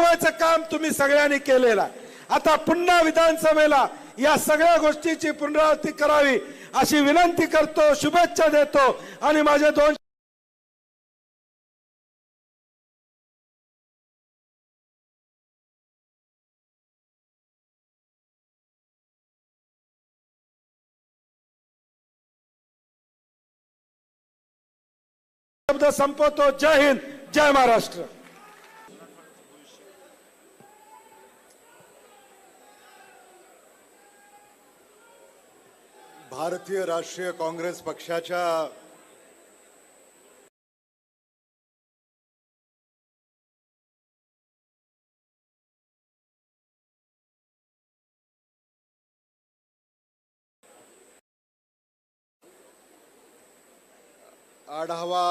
महत्वाचं काम तुम्ही सगळ्यांनी केलेलं आहे. आता पुन्हा विधानसभेला या सगळ्या गोष्टीची पुनरावृत्ती करावी अशी विनंती करतो शुभेच्छा देतो आणि माझे दोन शब्द संपवतो. जय हिंद जय महाराष्ट्र. भारतीय राष्ट्रीय काँग्रेस पक्षाच्या आढावा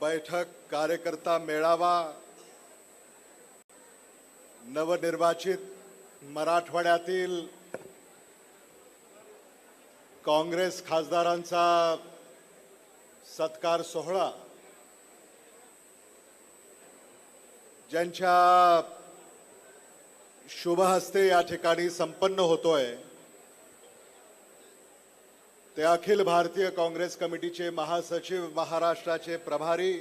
बैठक कार्यकर्ता मेळावा नवनिर्वाचित मराठवाड्यातील काँग्रेस खासदारांचा सत्कार सोहळा ज्यांच्या शुभ हस्ते या ठिकाणी संपन्न होतोय ते अखिल भारतीय काँग्रेस कमिटीचे महासचिव महाराष्ट्राचे प्रभारी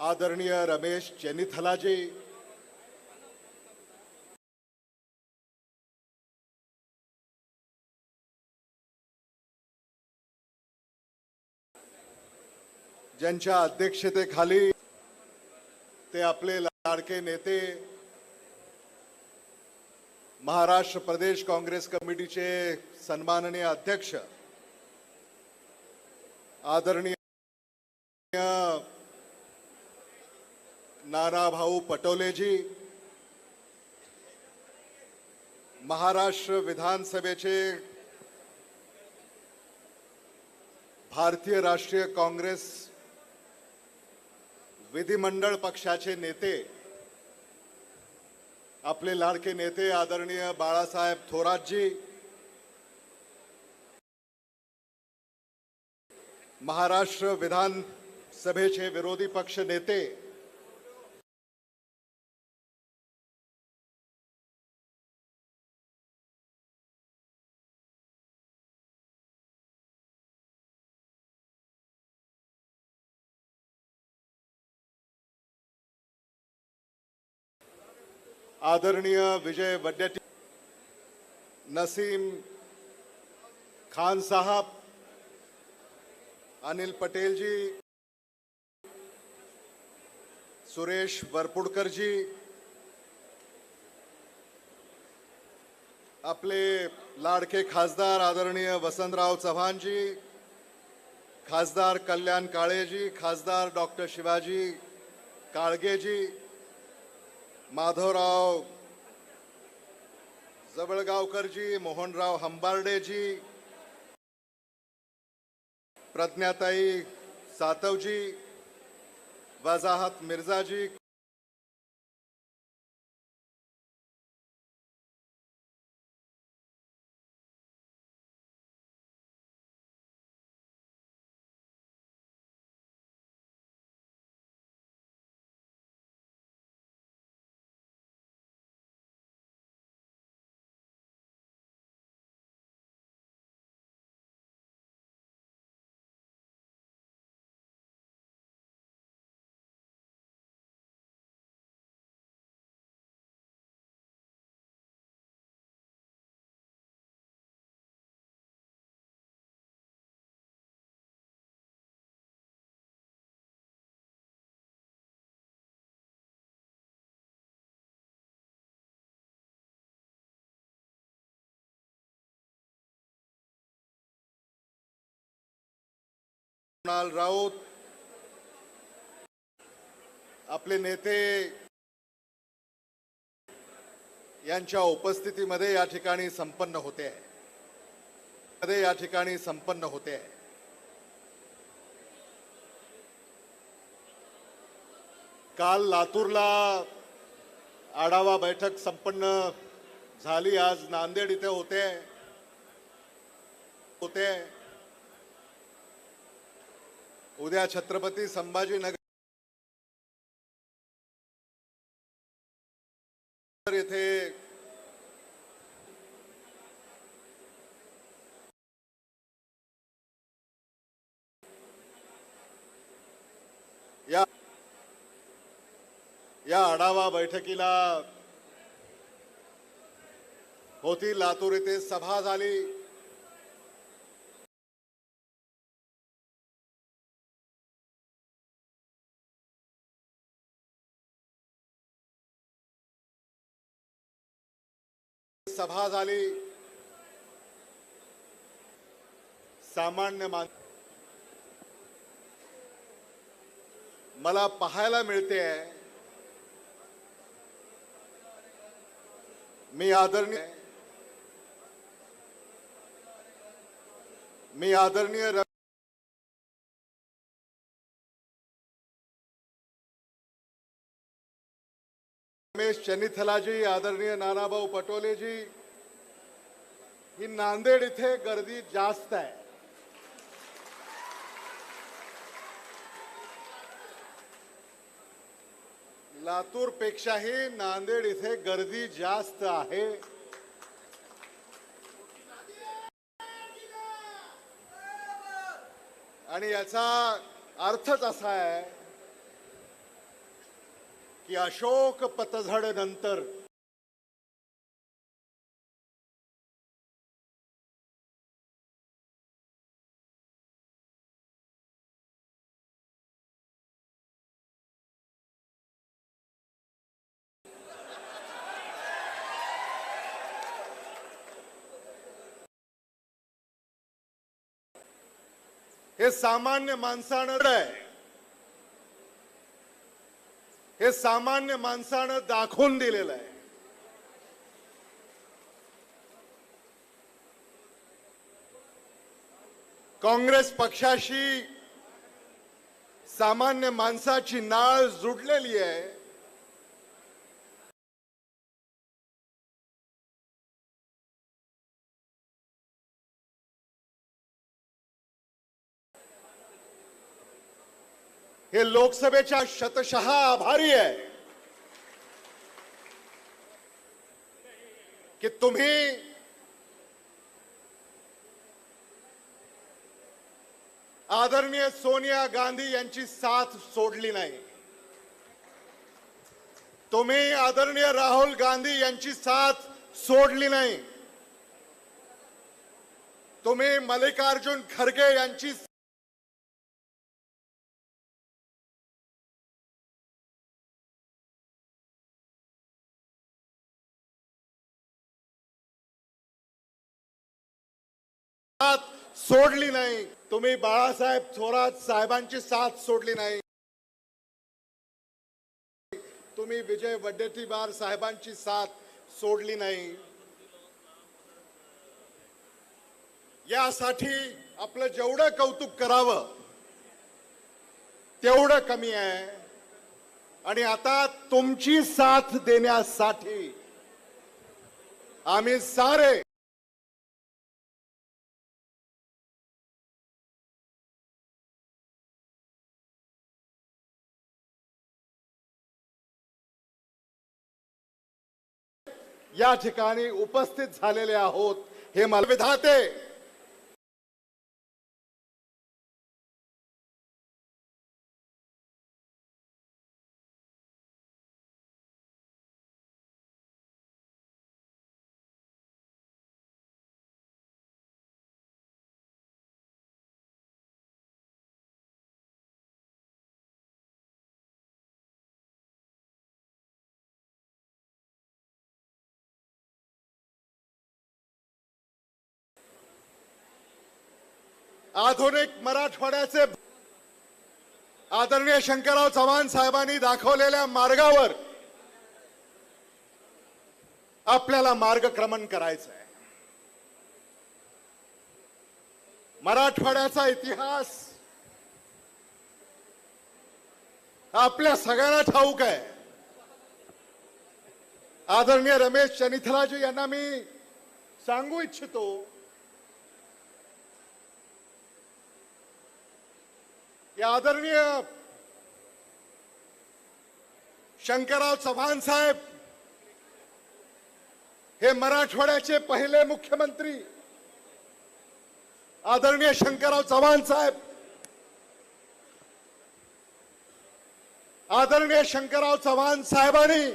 आदरणीय रमेश चेनिथलाजी ज्यांच्या अध्यक्षतेखाली ते आपले लाडके नेते महाराष्ट्र प्रदेश काँग्रेस कमिटीचे सन्माननीय अध्यक्ष आदरणीय नानाभाऊ पटोलेजी महाराष्ट्र विधानसभेचे भारतीय राष्ट्रीय काँग्रेस विधिमंडळ पक्षाचे नेते आपले लाडके नेते आदरणीय बाळासाहेब थोरातजी महाराष्ट्र विधानसभेचे विरोधी पक्ष नेते आदरणीय विजय वड्डेटी नसीम खान साहब अनिल पटेल जी सुरेश वरपुडकर जी आपले लाडके खासदार आदरणीय वसंतराव चव्हाण जी खासदार कल्याण काळेजी खासदार डॉक्टर शिवाजी काळगेजी माधवराव जवळगावकरजी मोहनराव हंबार्डेजी प्रज्ञाताई सातवजी वजाहत मिर्झाजी कुणाल राऊत आपले नेते यांच्या उपस्थितीमध्ये या ठिकाणी संपन्न होते आहे. मध्ये या ठिकाणी संपन्न होते आहे. काल लातूरला आढावा बैठक संपन्न झाली. आज नांदेड इथे होते. होते. उद्या छत्रपती संभाजीनगर येथे या या आढावा बैठकीला होती लातूर येथे सभा झाली. सभा झाली सामान्य मान मला पाहायला मिळते मी आदरणीय मी आदरणीय शनिथलाजी चनिथलाजी आदरणीय नानाभाऊ पटोलेजी ही नांदेड इथे गर्दी जास्त आहे लातूर पेक्षाही नांदेड इथे गर्दी जास्त आहे। आणि याचा अर्थच असा आहे की अशोक पतझड नंतर हे सामान्य माणसानं आहे हे सामान्य माणसानं दाखवून दिलेलं आहे. काँग्रेस पक्षाशी सामान्य माणसाची नाळ जुडलेली आहे. हे लोकसभेच्या शतशः आभारी आहे की तुम्ही आदरणीय सोनिया गांधी यांची साथ सोडली नाही. तुम्ही आदरणीय राहुल गांधी यांची साथ सोडली नाही. तुम्ही मल्लिकार्जुन खरगे यांची सोडली नाही. तुम्ही बाळासाहेब थोरात साहेबांची साथ सोडली नाही. तुम्ही विजय वडेट्टीवार साहेबांची साथ सोडली नाही. यासाठी आपलं जेवढं कौतुक करावं तेवढं कमी आहे. आणि आता तुमची साथ देण्यासाठी आम्ही सारे या ठिकाणी उपस्थित झालेले आहोत. हे मला विधाते. आधुनिक मराठवाड्याचे आदरणीय शंकरराव चव्हाण साहेबांनी दाखवलेल्या मार्गावर आपल्याला मार्गक्रमण करायचं आहे. मराठवाड्याचा इतिहास आपल्या सगळ्यांना ठाऊक आहे. आदरणीय रमेश चनिथलाजी यांना मी सांगू इच्छितो या आदरणीय शंकरराव चव्हाण साहेब हे मराठवाड्याचे पहिले मुख्यमंत्री आदरणीय शंकरराव चव्हाण साहेब आदरणीय शंकरराव चव्हाण साहेबांनी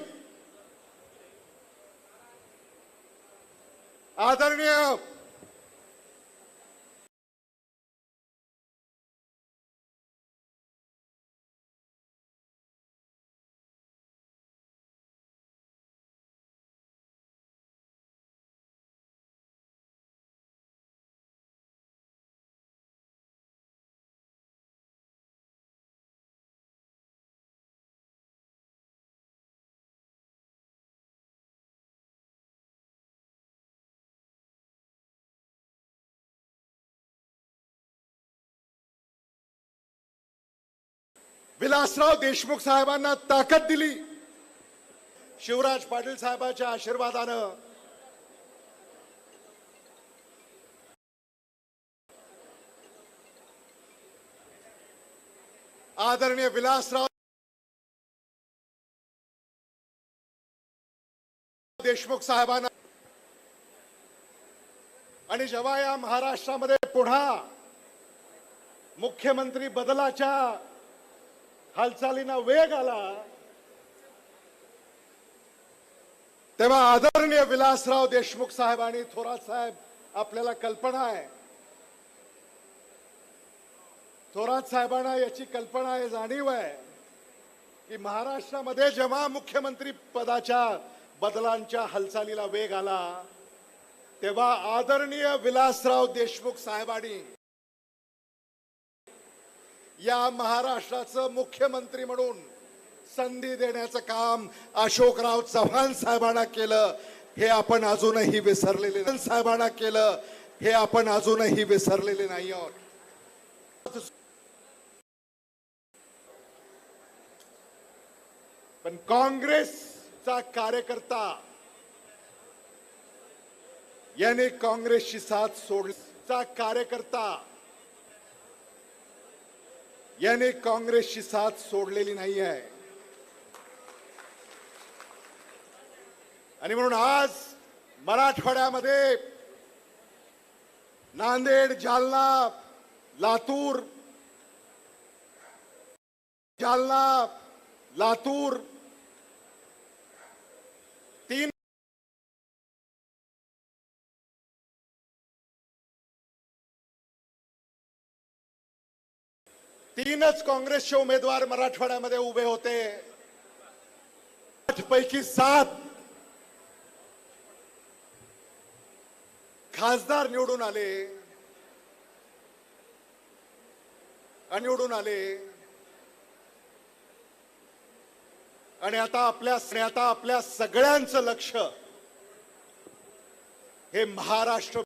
आदरणीय विलासराव देशमुख साहेबांना ताकद दिली. शिवराज पाटील साहेबांच्या आशीर्वादानं. आदरणीय विलासराव देशमुख साहेबांना. आणि जेव्हा या महाराष्ट्रामध्ये पुन्हा मुख्यमंत्री बदलाच्या हालचालींना वेग आला. तेव्हा आदरणीय विलासराव देशमुख साहेब आणि थोरात साहेब आपल्याला कल्पना आहे. थोरात साहेबांना याची कल्पना आहे जाणीव आहे की महाराष्ट्रामध्ये जेव्हा मुख्यमंत्री पदाच्या बदलांच्या हालचालीला वेग आला तेव्हा आदरणीय विलासराव देशमुख साहेबांनी या महाराष्ट्राचं मुख्यमंत्री म्हणून संधी देण्याचं काम अशोकराव चव्हाण साहेबांना केलं हे आपण अजूनही विसरलेले नाही. साहेबांना केलं हे आपण अजूनही विसरलेले नाही आहोत पण काँग्रेसचा कार्यकर्ता याने काँग्रेसची साथ सोडचा कार्यकर्ता याने काँग्रेसची साथ सोडलेली नाही आहे आणि म्हणून आज मराठवाड्यामध्ये नांदेड जालना लातूर जालना लातूर तीनच काँग्रेसचे उमेदवार मराठवाड्यामध्ये उभे होते. आठ पैकी सात खासदार निवडून आले. निवडून आले. आणि आता आपल्या आता आपल्या सगळ्यांचं लक्ष हे महाराष्ट्र